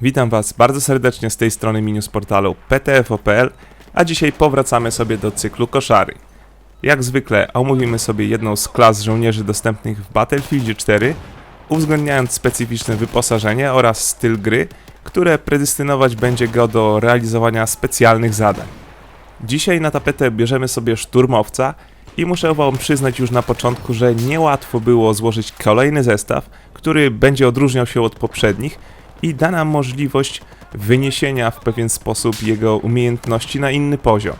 Witam Was bardzo serdecznie z tej strony Minius portalu ptfo.pl, a dzisiaj powracamy sobie do cyklu koszary. Jak zwykle omówimy sobie jedną z klas żołnierzy dostępnych w Battlefield 4, uwzględniając specyficzne wyposażenie oraz styl gry, które predestynować będzie go do realizowania specjalnych zadań. Dzisiaj na tapetę bierzemy sobie szturmowca i muszę wam przyznać już na początku, że niełatwo było złożyć kolejny zestaw, który będzie odróżniał się od poprzednich i da nam możliwość wyniesienia w pewien sposób jego umiejętności na inny poziom.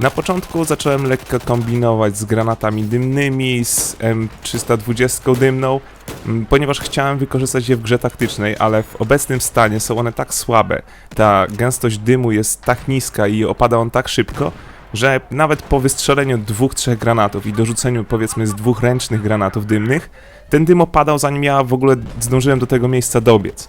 Na początku zacząłem lekko kombinować z granatami dymnymi, z M320 dymną, mm, ponieważ chciałem wykorzystać je w grze taktycznej, ale w obecnym stanie są one tak słabe, ta gęstość dymu jest tak niska i opada on tak szybko, że nawet po wystrzeleniu dwóch, trzech granatów i dorzuceniu powiedzmy z dwóch ręcznych granatów dymnych, ten dym opadał zanim ja w ogóle zdążyłem do tego miejsca dobiec.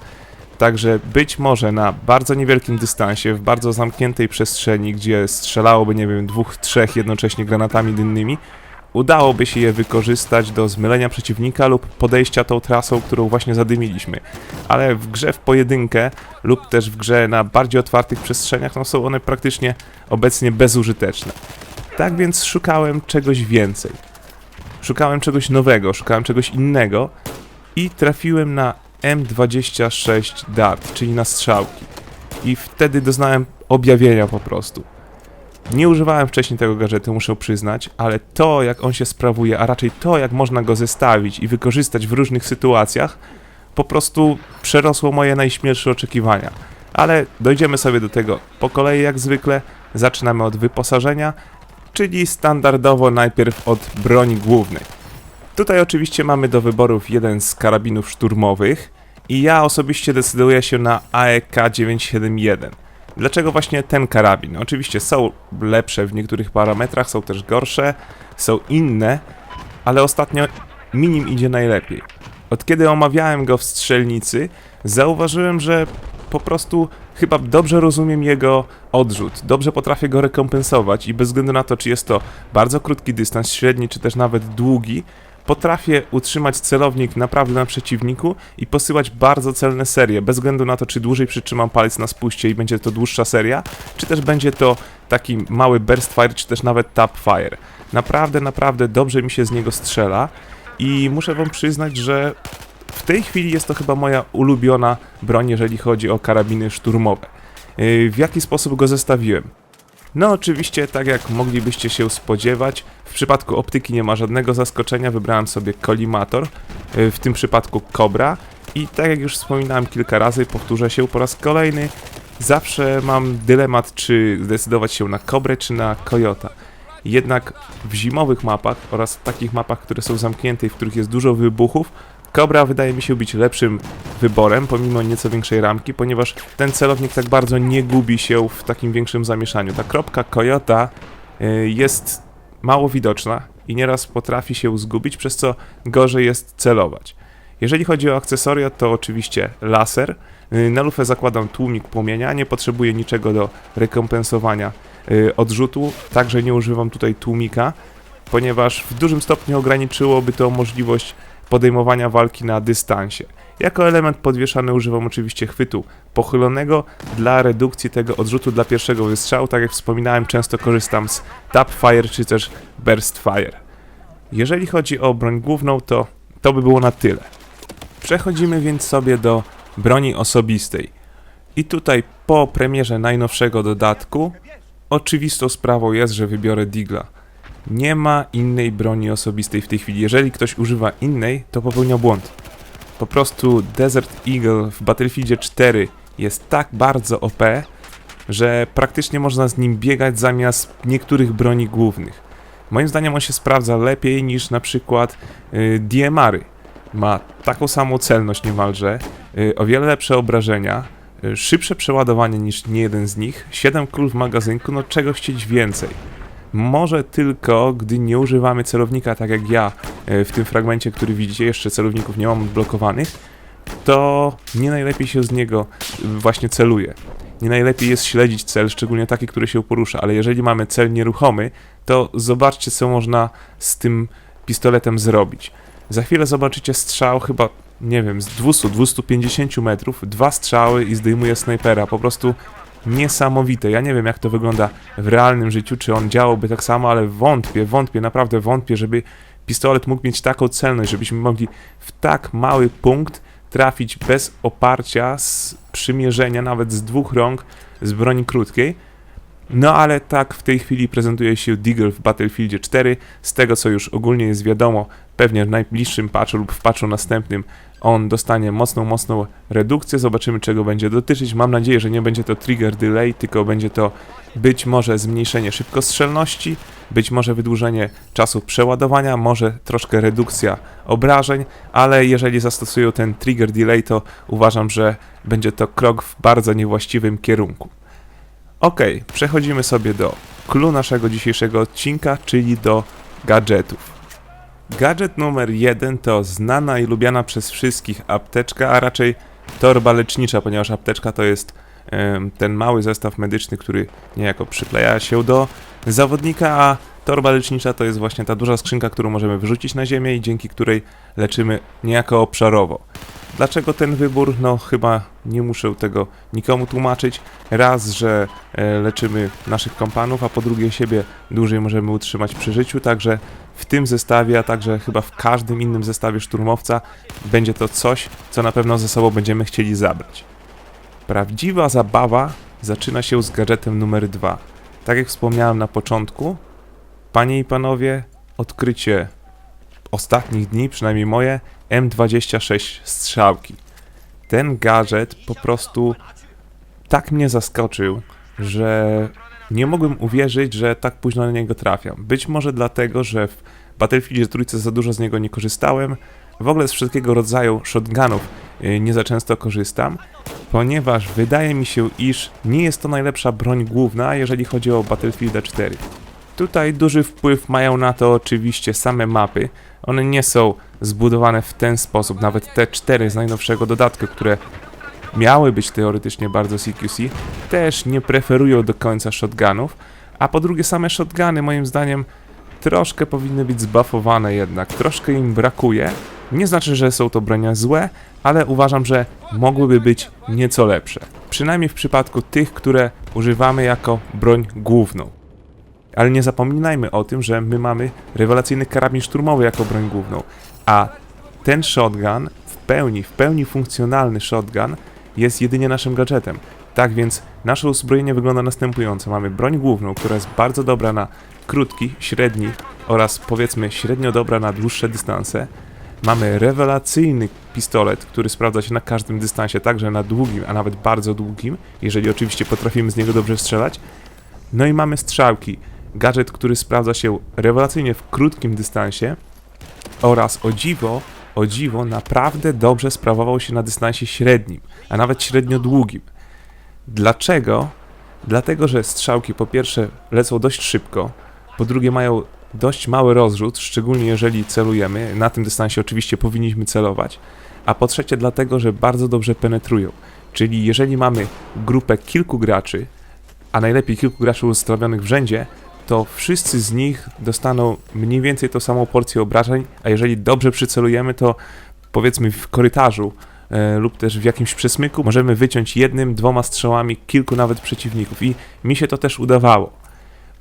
Także być może na bardzo niewielkim dystansie, w bardzo zamkniętej przestrzeni, gdzie strzelałoby, nie wiem, dwóch, trzech jednocześnie granatami dymnymi, udałoby się je wykorzystać do zmylenia przeciwnika lub podejścia tą trasą, którą właśnie zadymiliśmy. Ale w grze w pojedynkę lub też w grze na bardziej otwartych przestrzeniach, no są one praktycznie obecnie bezużyteczne. Tak więc szukałem czegoś więcej. Szukałem czegoś nowego, szukałem czegoś innego i trafiłem na M26 Dart, czyli na strzałki. I wtedy doznałem objawienia po prostu. Nie używałem wcześniej tego gadżetu, muszę przyznać, ale to jak on się sprawuje, a raczej to jak można go zestawić i wykorzystać w różnych sytuacjach, po prostu przerosło moje najśmielsze oczekiwania. Ale dojdziemy sobie do tego po kolei jak zwykle. Zaczynamy od wyposażenia, czyli standardowo najpierw od broni głównej. Tutaj oczywiście mamy do wyborów jeden z karabinów szturmowych i ja osobiście decyduję się na AEK 971. Dlaczego właśnie ten karabin? Oczywiście są lepsze w niektórych parametrach, są też gorsze, są inne, ale ostatnio minim idzie najlepiej. Od kiedy omawiałem go w strzelnicy, zauważyłem, że po prostu chyba dobrze rozumiem jego odrzut, dobrze potrafię go rekompensować i bez względu na to, czy jest to bardzo krótki dystans, średni, czy też nawet długi, potrafię utrzymać celownik naprawdę na przeciwniku i posyłać bardzo celne serie, bez względu na to, czy dłużej przytrzymam palec na spuście i będzie to dłuższa seria, czy też będzie to taki mały burst fire, czy też nawet tap fire. Naprawdę, naprawdę dobrze mi się z niego strzela i muszę wam przyznać, że w tej chwili jest to chyba moja ulubiona broń, jeżeli chodzi o karabiny szturmowe. Yy, W jaki sposób go zestawiłem? No oczywiście, tak jak moglibyście się spodziewać, w przypadku optyki nie ma żadnego zaskoczenia, wybrałem sobie kolimator, yy, w tym przypadku Cobra. I tak jak już wspominałem kilka razy, powtórzę się po raz kolejny, zawsze mam dylemat, czy zdecydować się na Cobrę, czy na Coyota. Jednak w zimowych mapach oraz w takich mapach, które są zamknięte i w których jest dużo wybuchów, Cobra wydaje mi się być lepszym wyborem, pomimo nieco większej ramki, ponieważ ten celownik tak bardzo nie gubi się w takim większym zamieszaniu. Ta kropka Coyota y, jest mało widoczna i nieraz potrafi się zgubić, przez co gorzej jest celować. Jeżeli chodzi o akcesoria, to oczywiście laser. Y, Na lufę zakładam tłumik płomienia, nie potrzebuję niczego do rekompensowania y, odrzutu, także nie używam tutaj tłumika, ponieważ w dużym stopniu ograniczyłoby to możliwość podejmowania walki na dystansie. Jako element podwieszany używam oczywiście chwytu pochylonego dla redukcji tego odrzutu dla pierwszego wystrzału. Tak jak wspominałem, często korzystam z tap fire czy też burst fire. Jeżeli chodzi o broń główną, to to by było na tyle. Przechodzimy więc sobie do broni osobistej. I tutaj po premierze najnowszego dodatku oczywistą sprawą jest, że wybiorę Digla. Nie ma innej broni osobistej w tej chwili. Jeżeli ktoś używa innej, to popełnia błąd. Po prostu Desert Eagle w Battlefieldzie 4 jest tak bardzo OP, że praktycznie można z nim biegać zamiast niektórych broni głównych. Moim zdaniem on się sprawdza lepiej niż na przykład y, DMR-y. Ma taką samą celność niemalże, y, o wiele lepsze obrażenia, y, szybsze przeładowanie niż nie jeden z nich, 7 kul w magazynku, no czego chcieć więcej. Może tylko, gdy nie używamy celownika, tak jak ja e, w tym fragmencie, który widzicie, jeszcze celowników nie mam odblokowanych, to nie najlepiej się z niego e, właśnie celuje. Nie najlepiej jest śledzić cel, szczególnie taki, który się porusza, ale jeżeli mamy cel nieruchomy, to zobaczcie, co można z tym pistoletem zrobić. Za chwilę zobaczycie strzał chyba, nie wiem, z 200-250 metrów, dwa strzały i zdejmuje snajpera. Po prostu niesamowite. Ja nie wiem, jak to wygląda w realnym życiu, czy on działałby tak samo, ale wątpię, wątpię, naprawdę wątpię, żeby pistolet mógł mieć taką celność, żebyśmy mogli w tak mały punkt trafić bez oparcia, z przymierzenia, nawet z dwóch rąk, z broni krótkiej. No ale tak w tej chwili prezentuje się Deagle w Battlefieldzie 4. Z tego co już ogólnie jest wiadomo, pewnie w najbliższym patchu lub w patchu następnym on dostanie mocną, mocną redukcję. Zobaczymy czego będzie dotyczyć. Mam nadzieję, że nie będzie to trigger delay, tylko będzie to być może zmniejszenie szybkostrzelności, być może wydłużenie czasu przeładowania, może troszkę redukcja obrażeń, ale jeżeli zastosują ten trigger delay, to uważam, że będzie to krok w bardzo niewłaściwym kierunku. Ok, przechodzimy sobie do clue naszego dzisiejszego odcinka, czyli do gadżetów. Gadżet numer jeden to znana i lubiana przez wszystkich apteczka, a raczej torba lecznicza, ponieważ apteczka to jest ten mały zestaw medyczny, który niejako przykleja się do zawodnika, a torba lecznicza to jest właśnie ta duża skrzynka, którą możemy wyrzucić na ziemię i dzięki której leczymy niejako obszarowo. Dlaczego ten wybór? No chyba nie muszę tego nikomu tłumaczyć. Raz, że e, leczymy naszych kompanów, a po drugie siebie dłużej możemy utrzymać przy życiu, także w tym zestawie, a także chyba w każdym innym zestawie szturmowca będzie to coś, co na pewno ze sobą będziemy chcieli zabrać. Prawdziwa zabawa zaczyna się z gadżetem numer dwa. Tak jak wspomniałem na początku, panie i panowie, odkrycie ostatnich dni, przynajmniej moje, M26 strzałki. Ten gadżet po prostu tak mnie zaskoczył, że nie mogłem uwierzyć, że tak późno na niego trafiam. Być może dlatego, że w Battlefieldzie trójce za dużo z niego nie korzystałem. W ogóle z wszystkiego rodzaju shotgunów y, nie za często korzystam, ponieważ wydaje mi się, iż nie jest to najlepsza broń główna, jeżeli chodzi o Battlefield 4. Tutaj duży wpływ mają na to oczywiście same mapy. One nie są zbudowane w ten sposób, nawet te cztery z najnowszego dodatku, które miały być teoretycznie bardzo CQC, też nie preferują do końca shotgunów, a po drugie same shotguny moim zdaniem troszkę powinny być zbuffowane jednak, troszkę im brakuje. Nie znaczy, że są to bronia złe, ale uważam, że mogłyby być nieco lepsze. Przynajmniej w przypadku tych, które używamy jako broń główną. Ale nie zapominajmy o tym, że my mamy rewelacyjny karabin szturmowy jako broń główną, a ten shotgun w pełni, w pełni funkcjonalny shotgun jest jedynie naszym gadżetem. Tak więc nasze uzbrojenie wygląda następująco. Mamy broń główną, która jest bardzo dobra na krótki, średni oraz powiedzmy średnio dobra na dłuższe dystanse. Mamy rewelacyjny pistolet, który sprawdza się na każdym dystansie, także na długim, a nawet bardzo długim, jeżeli oczywiście potrafimy z niego dobrze strzelać. No i mamy strzałki, gadżet, który sprawdza się rewelacyjnie w krótkim dystansie oraz o dziwo, o dziwo naprawdę dobrze sprawował się na dystansie średnim, a nawet średnio długim. Dlaczego? Dlatego, że strzałki po pierwsze lecą dość szybko, po drugie mają dość mały rozrzut, szczególnie jeżeli celujemy. Na tym dystansie oczywiście powinniśmy celować. A po trzecie dlatego, że bardzo dobrze penetrują. Czyli jeżeli mamy grupę kilku graczy, a najlepiej kilku graczy ustawionych w rzędzie, to wszyscy z nich dostaną mniej więcej tą samą porcję obrażeń, a jeżeli dobrze przycelujemy, to powiedzmy w korytarzu e, lub też w jakimś przesmyku możemy wyciąć jednym, dwoma strzałami kilku nawet przeciwników i mi się to też udawało.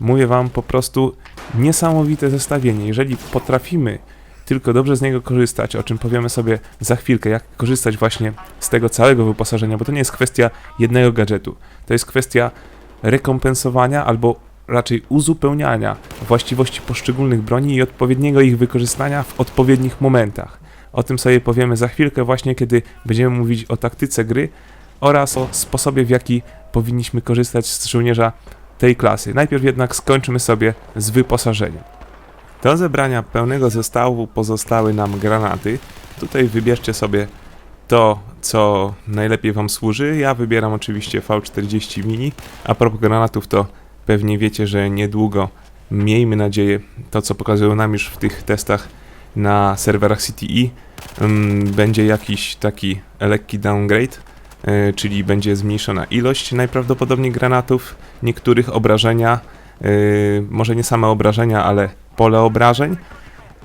Mówię wam po prostu niesamowite zestawienie. Jeżeli potrafimy tylko dobrze z niego korzystać, o czym powiemy sobie za chwilkę, jak korzystać właśnie z tego całego wyposażenia, bo to nie jest kwestia jednego gadżetu. To jest kwestia rekompensowania albo raczej uzupełniania właściwości poszczególnych broni i odpowiedniego ich wykorzystania w odpowiednich momentach. O tym sobie powiemy za chwilkę, właśnie kiedy będziemy mówić o taktyce gry oraz o sposobie, w jaki powinniśmy korzystać z żołnierza tej klasy. Najpierw jednak skończymy sobie z wyposażeniem. Do zebrania pełnego zestawu pozostały nam granaty. Tutaj wybierzcie sobie to, co najlepiej Wam służy. Ja wybieram oczywiście V40 Mini. A propos granatów, to pewnie wiecie, że niedługo, miejmy nadzieję, to co pokazują nam już w tych testach na serwerach CTE, ym, będzie jakiś taki lekki downgrade, yy, czyli będzie zmniejszona ilość najprawdopodobniej granatów, niektórych obrażenia, yy, może nie same obrażenia, ale pole obrażeń.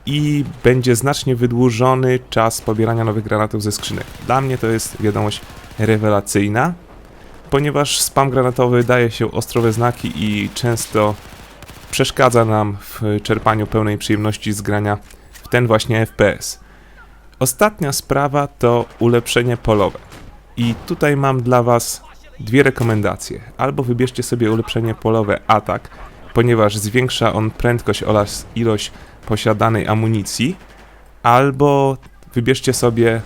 i będzie znacznie wydłużony czas pobierania nowych granatów ze skrzynek. Dla mnie to jest wiadomość rewelacyjna, ponieważ spam granatowy daje się ostrowe znaki i często przeszkadza nam w czerpaniu pełnej przyjemności z grania w ten właśnie FPS. Ostatnia sprawa to ulepszenie polowe. I tutaj mam dla Was dwie rekomendacje. Albo wybierzcie sobie ulepszenie polowe atak, ponieważ zwiększa on prędkość oraz ilość posiadanej amunicji, albo wybierzcie sobie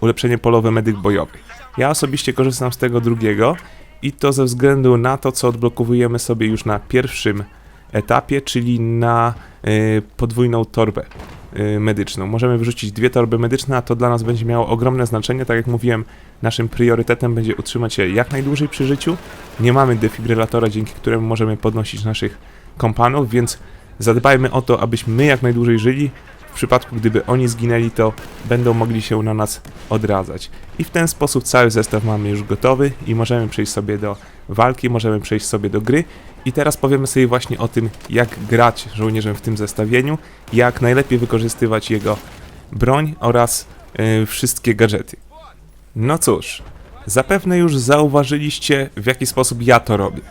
ulepszenie polowe medyk bojowy. Ja osobiście korzystam z tego drugiego i to ze względu na to, co odblokowujemy sobie już na pierwszym etapie, czyli na y, podwójną torbę y, medyczną. Możemy wyrzucić dwie torby medyczne, a to dla nas będzie miało ogromne znaczenie. Tak jak mówiłem, naszym priorytetem będzie utrzymać się jak najdłużej przy życiu. Nie mamy defibrylatora, dzięki któremu możemy podnosić naszych kompanów, więc zadbajmy o to, abyśmy my jak najdłużej żyli. W przypadku, gdyby oni zginęli, to będą mogli się na nas odradzać. I w ten sposób cały zestaw mamy już gotowy i możemy przejść sobie do walki, możemy przejść sobie do gry. I teraz powiemy sobie właśnie o tym, jak grać żołnierzem w tym zestawieniu, jak najlepiej wykorzystywać jego broń oraz y, wszystkie gadżety. No cóż, zapewne już zauważyliście, w jaki sposób ja to robię.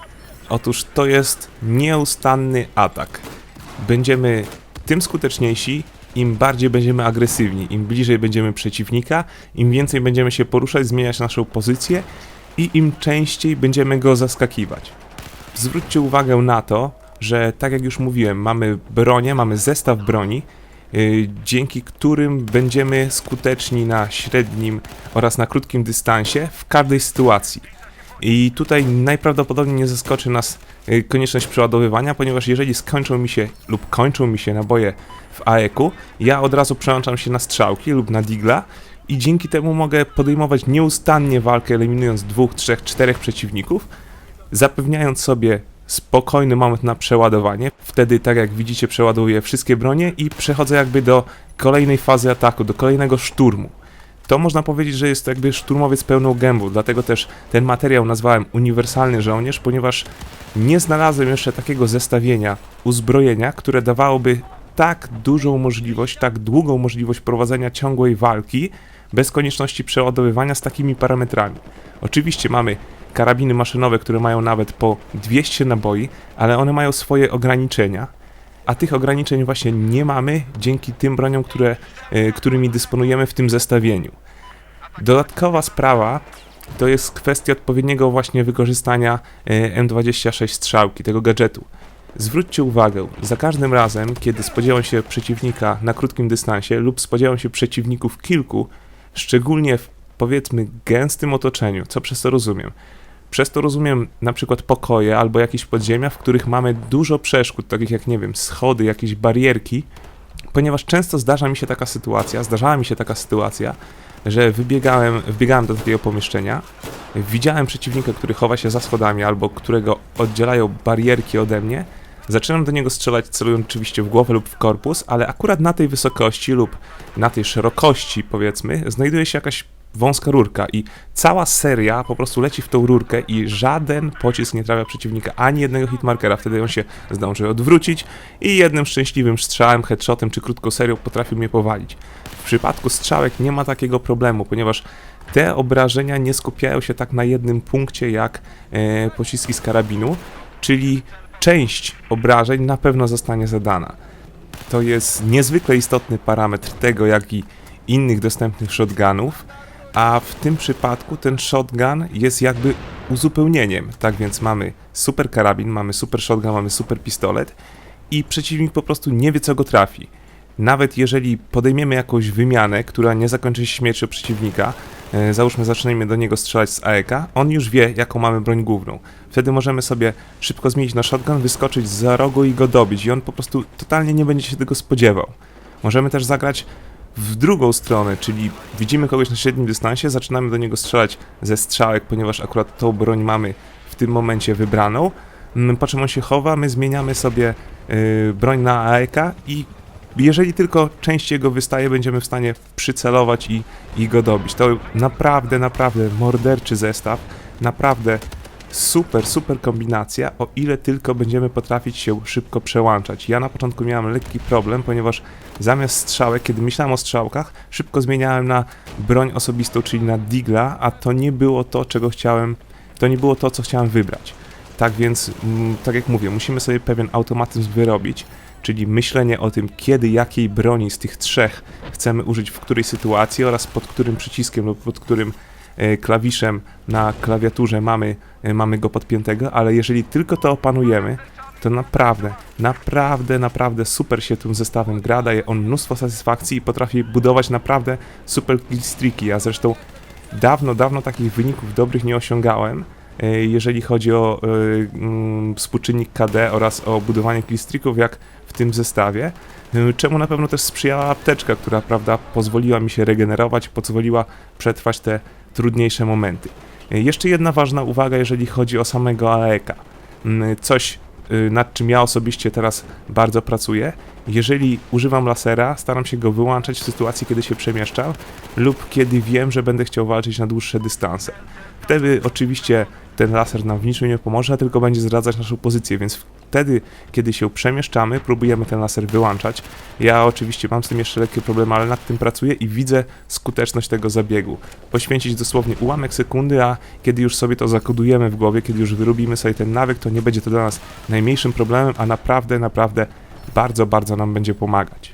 Otóż to jest nieustanny atak. Będziemy tym skuteczniejsi, im bardziej będziemy agresywni, im bliżej będziemy przeciwnika, im więcej będziemy się poruszać, zmieniać naszą pozycję i im częściej będziemy go zaskakiwać. Zwróćcie uwagę na to, że tak jak już mówiłem, mamy bronię, mamy zestaw broni, yy, dzięki którym będziemy skuteczni na średnim oraz na krótkim dystansie w każdej sytuacji. I tutaj najprawdopodobniej nie zaskoczy nas y, konieczność przeładowywania, ponieważ jeżeli skończą mi się lub kończą mi się naboje w AEK-u, ja od razu przełączam się na strzałki lub na digla i dzięki temu mogę podejmować nieustannie walkę, eliminując dwóch, trzech, czterech przeciwników, zapewniając sobie spokojny moment na przeładowanie. Wtedy, tak jak widzicie, przeładowuję wszystkie bronie i przechodzę jakby do kolejnej fazy ataku, do kolejnego szturmu. To można powiedzieć, że jest jakby szturmowiec pełną gębą, dlatego też ten materiał nazwałem uniwersalny żołnierz, ponieważ nie znalazłem jeszcze takiego zestawienia uzbrojenia, które dawałoby tak dużą możliwość, tak długą możliwość prowadzenia ciągłej walki bez konieczności przeładowywania z takimi parametrami. Oczywiście mamy karabiny maszynowe, które mają nawet po 200 naboi, ale one mają swoje ograniczenia, a tych ograniczeń właśnie nie mamy dzięki tym broniom, które, y, którymi dysponujemy w tym zestawieniu. Dodatkowa sprawa to jest kwestia odpowiedniego właśnie wykorzystania y, M26 strzałki, tego gadżetu. Zwróćcie uwagę, za każdym razem, kiedy spodziewam się przeciwnika na krótkim dystansie lub spodziewam się przeciwników kilku, szczególnie w powiedzmy gęstym otoczeniu, co przez to rozumiem. Przez to rozumiem na przykład pokoje albo jakieś podziemia, w których mamy dużo przeszkód, takich jak, nie wiem, schody, jakieś barierki, ponieważ często zdarza mi się taka sytuacja, zdarzała mi się taka sytuacja, że wybiegałem, wbiegałem do takiego pomieszczenia, widziałem przeciwnika, który chowa się za schodami albo którego oddzielają barierki ode mnie, zaczynam do niego strzelać, celując oczywiście w głowę lub w korpus, ale akurat na tej wysokości lub na tej szerokości, powiedzmy, znajduje się jakaś wąska rurka i cała seria po prostu leci w tą rurkę i żaden pocisk nie trafia przeciwnika, ani jednego hitmarkera. Wtedy on się zdąży odwrócić i jednym szczęśliwym strzałem, headshotem czy krótką serią potrafił mnie powalić. W przypadku strzałek nie ma takiego problemu, ponieważ te obrażenia nie skupiają się tak na jednym punkcie jak e, pociski z karabinu, czyli część obrażeń na pewno zostanie zadana. To jest niezwykle istotny parametr tego, jak i innych dostępnych shotgunów, a w tym przypadku ten shotgun jest jakby uzupełnieniem. Tak więc mamy super karabin, mamy super shotgun, mamy super pistolet i przeciwnik po prostu nie wie co go trafi. Nawet jeżeli podejmiemy jakąś wymianę, która nie zakończy się śmiercią przeciwnika, e, załóżmy zaczniemy do niego strzelać z AEK, on już wie jaką mamy broń główną. Wtedy możemy sobie szybko zmienić na shotgun, wyskoczyć za rogu i go dobić i on po prostu totalnie nie będzie się tego spodziewał. Możemy też zagrać w drugą stronę, czyli widzimy kogoś na średnim dystansie, zaczynamy do niego strzelać ze strzałek, ponieważ akurat tą broń mamy w tym momencie wybraną. Mm, Po czym on się chowa, my zmieniamy sobie yy, broń na AEK i jeżeli tylko część jego wystaje, będziemy w stanie przycelować i, i go dobić. To naprawdę, naprawdę morderczy zestaw. Naprawdę super, super kombinacja, o ile tylko będziemy potrafić się szybko przełączać. Ja na początku miałem lekki problem, ponieważ zamiast strzałek, kiedy myślałem o strzałkach, szybko zmieniałem na broń osobistą, czyli na digla, a to nie było to, czego chciałem, to nie było to, co chciałem wybrać. Tak więc, mm, tak jak mówię, musimy sobie pewien automatyzm wyrobić, czyli myślenie o tym, kiedy jakiej broni z tych trzech chcemy użyć w której sytuacji oraz pod którym przyciskiem lub pod którym klawiszem na klawiaturze mamy, e, mamy go podpiętego, ale jeżeli tylko to opanujemy, to naprawdę, naprawdę, naprawdę super się tym zestawem gra, daje on mnóstwo satysfakcji i potrafi budować naprawdę super killstreaki. Ja zresztą dawno, dawno takich wyników dobrych nie osiągałem, e, jeżeli chodzi o e, mm, współczynnik KD oraz o budowanie killstreaków, jak w tym zestawie. E, Czemu na pewno też sprzyjała apteczka, która, prawda, pozwoliła mi się regenerować, pozwoliła przetrwać te trudniejsze momenty. E, Jeszcze jedna ważna uwaga, jeżeli chodzi o samego AEK. Mm, Coś, y, nad czym ja osobiście teraz bardzo pracuję. Jeżeli używam lasera, staram się go wyłączać w sytuacji, kiedy się przemieszczam lub kiedy wiem, że będę chciał walczyć na dłuższe dystanse. Wtedy oczywiście ten laser nam w niczym nie pomoże, tylko będzie zdradzać naszą pozycję, więc wtedy, kiedy się przemieszczamy, próbujemy ten laser wyłączać. Ja oczywiście mam z tym jeszcze lekkie problemy, ale nad tym pracuję i widzę skuteczność tego zabiegu. Poświęcić dosłownie ułamek sekundy, a kiedy już sobie to zakodujemy w głowie, kiedy już wyrobimy sobie ten nawyk, to nie będzie to dla nas najmniejszym problemem, a naprawdę, naprawdę bardzo, bardzo nam będzie pomagać.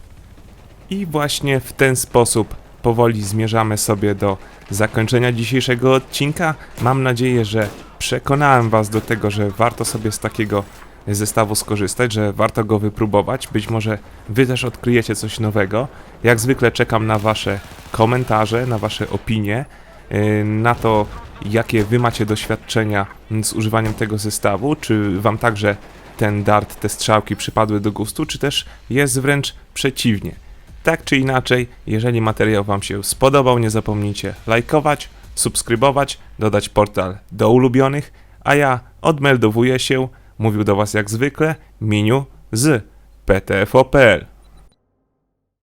I właśnie w ten sposób powoli zmierzamy sobie do zakończenia dzisiejszego odcinka. Mam nadzieję, że przekonałem Was do tego, że warto sobie z takiego zestawu skorzystać, że warto go wypróbować. Być może Wy też odkryjecie coś nowego. Jak zwykle czekam na Wasze komentarze, na Wasze opinie, yy, na to, jakie Wy macie doświadczenia z używaniem tego zestawu. Czy Wam także ten dart, te strzałki przypadły do gustu, czy też jest wręcz przeciwnie. Tak czy inaczej, jeżeli materiał Wam się spodobał, nie zapomnijcie lajkować, subskrybować, dodać portal do ulubionych, a ja odmeldowuję się, mówił do Was jak zwykle Miniu z PTFOPL.